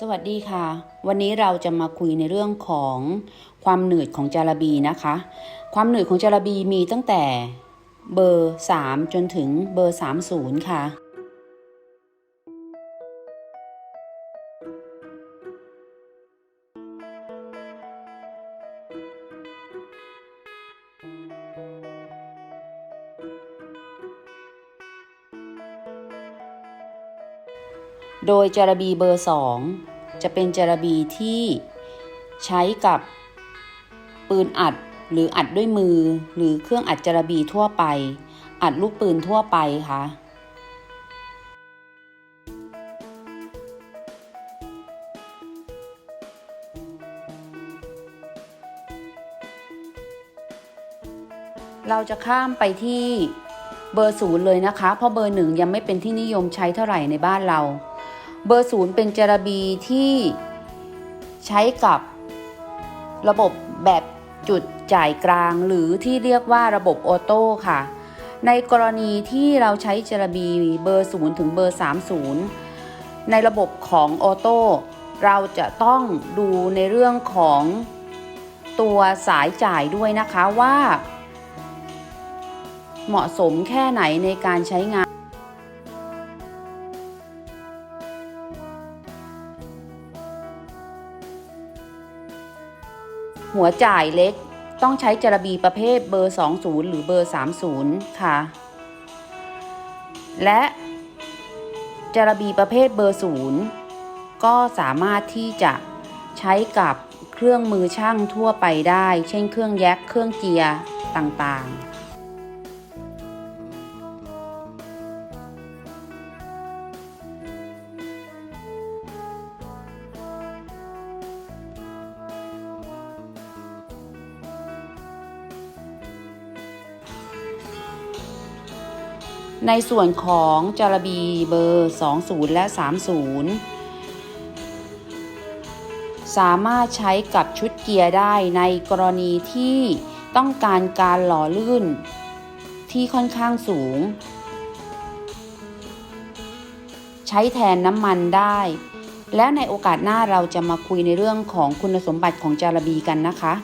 สวัสดีค่ะ วันนี้เราจะมาคุยในเรื่องของความหนืดของจาระบีนะคะ ความหนืดของจาระบีมีตั้งแต่เบอร์ 3 จนถึงเบอร์ 30 ค่ะ โดยจาระบีเบอร์ 2 จะเป็นจาระบีที่ใช้กับปืนอัดหรืออัดด้วยมือ หรือเครื่องอัดจาระบีทั่วไป อัดลูกปืนทั่วไปค่ะเราจะข้ามไปที่เบอร์ศูนย์เลยนะคะ เพราะเบอร์หนึ่งยังไม่เป็นที่นิยมใช้เท่าไหร่ในบ้านเรา เบอร์ศูนย์เป็นจาระบีที่ใช้กับระบบแบบจุดจ่ายกลาง หรือที่เรียกว่าระบบออโต้ค่ะ ในกรณีที่เราใช้จาระบีเบอร์ศูนย์ถึงเบอร์30ในระบบของออโต้เราจะต้องดูในเรื่องของตัวสายจ่ายด้วยนะคะว่า เหมาะสมแค่ไหนในการใช้งาน หัวจ่ายเล็กต้องใช้จระบีประเภทเบอร์ 20 หรือเบอร์ 30 ค่ะ และจระบีประเภทเบอร์ 0 ก็สามารถที่จะใช้กับเครื่องมือช่างทั่วไปได้ เช่นเครื่องแยกเครื่องเจียร์ต่างๆ ในส่วนของจารบีเบอร์ 20 และ 30 สามารถใช้กับชุดเกียร์ได้ในกรณีที่ต้องการการหล่อลื่นที่ค่อนข้างสูง ใช้แทนน้ำมันได้ และในโอกาสหน้าเราจะมาคุยในเรื่องของคุณสมบัติของจารบีกันนะคะ